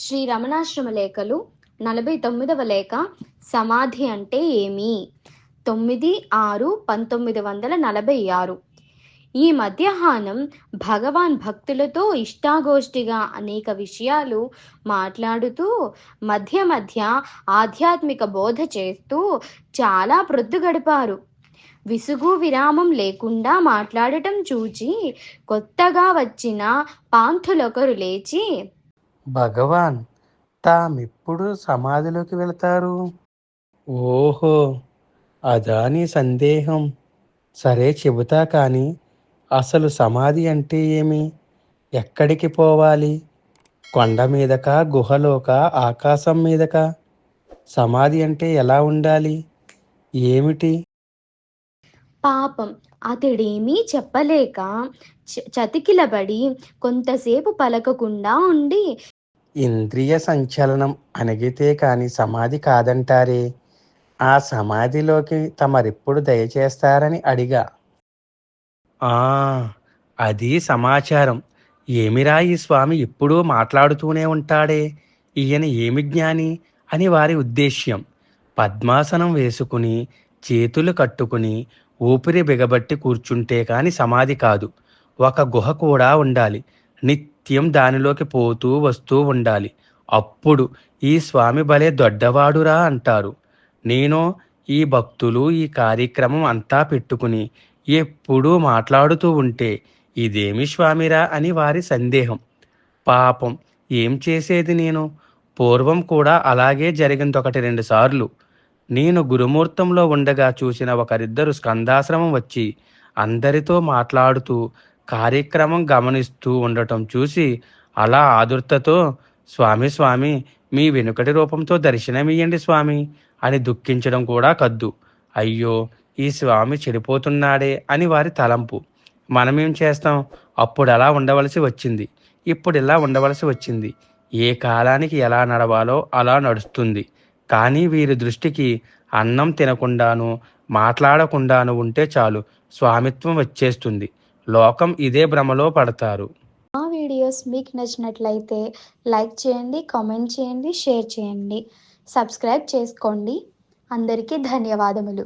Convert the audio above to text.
శ్రీ రమణాశ్రమ లేఖలు నలభై తొమ్మిదవ లేఖ సమాధి అంటే ఏమి? తొమ్మిది ఆరు పంతొమ్మిది వందల నలభై ఆరు. ఈ మధ్యాహ్నం భగవాన్ భక్తులతో ఇష్టాగోష్ఠిగా అనేక విషయాలు మాట్లాడుతూ మధ్య మధ్య ఆధ్యాత్మిక బోధ చేస్తూ చాలా ప్రొద్దు గడిపారు. విసుగు విరామం లేకుండా మాట్లాడటం చూచి కొత్తగా వచ్చిన పాంథులొకరు లేచి భగవాన్ తామిప్పుడు సమాధిలోకి వెళతారు. ఓహో అదా నీ సందేహం. సరే చెబుతా కానీ అసలు సమాధి అంటే ఏమి? ఎక్కడికి పోవాలి? కొండ మీదకా గుహలోక ఆకాశం మీదకా? సమాధి అంటే ఎలా ఉండాలి? ఏమిటి? పాపం అతడేమీ చెప్పలేక చ- చతికిలబడి కొంతసేపు పలకకుండా ఉండి ఇంద్రియ సంచలనం అణిగితే కాని సమాధి కాదంటారే. ఆ సమాధిలోకి తమరెప్పుడు దయచేస్తారని అడిగా. ఆ అది సమాచారం. ఏమిరా ఈ స్వామి ఎప్పుడూ మాట్లాడుతూనే ఉంటాడే? ఈయన ఏమి జ్ఞాని అని వారి ఉద్దేశ్యం. పద్మాసనం వేసుకుని చేతులు కట్టుకుని ఊపిరి బిగబట్టి కూర్చుంటే కాని సమాధి కాదు. ఒక గుహ కూడా ఉండాలి. నిత్యం దానిలోకి పోతూ వస్తూ ఉండాలి. అప్పుడు ఈ స్వామి భలే దొడ్డవాడురా అంటారు. నేను ఈ భక్తులు ఈ కార్యక్రమం అంతా పెట్టుకుని ఎప్పుడూ మాట్లాడుతూ ఉంటే ఇదేమి స్వామిరా అని వారి సందేహం. పాపం ఏం చేసేది నేను? పూర్వం కూడా అలాగే జరిగింది ఒకటి రెండు సార్లు. నేను గురుమూర్తంలో ఉండగా చూసిన ఒకరిద్దరు స్కందాశ్రమం వచ్చి అందరితో మాట్లాడుతూ కార్యక్రమం గమనిస్తూ ఉండటం చూసి అలా ఆదుర్తతో స్వామి స్వామి మీ వెనుకటి రూపంతో దర్శనమియ్యండి స్వామి అని దుఃఖించడం కూడా కద్దు. అయ్యో ఈ స్వామి చెడిపోతున్నాడే అని వారి తలంపు. మనమేం చేస్తాం? అప్పుడు అలా ఉండవలసి వచ్చింది. ఇప్పుడు ఇలా ఉండవలసి వచ్చింది. ఏ కాలానికి ఎలా నడవాలో అలా నడుస్తుంది. కానీ వీరి దృష్టికి అన్నం తినకుండాను మాట్లాడకుండాను ఉంటే చాలు స్వామిత్వం వచ్చేస్తుంది. లోకం ఇదే భ్రమలో పడతారు. మా వీడియోస్ మీకు నచ్చినట్లయితే లైక్ చేయండి కామెంట్ చేయండి షేర్ చేయండి. సబ్స్క్రైబ్ చేసుకోండి. అందరికీ ధన్యవాదములు.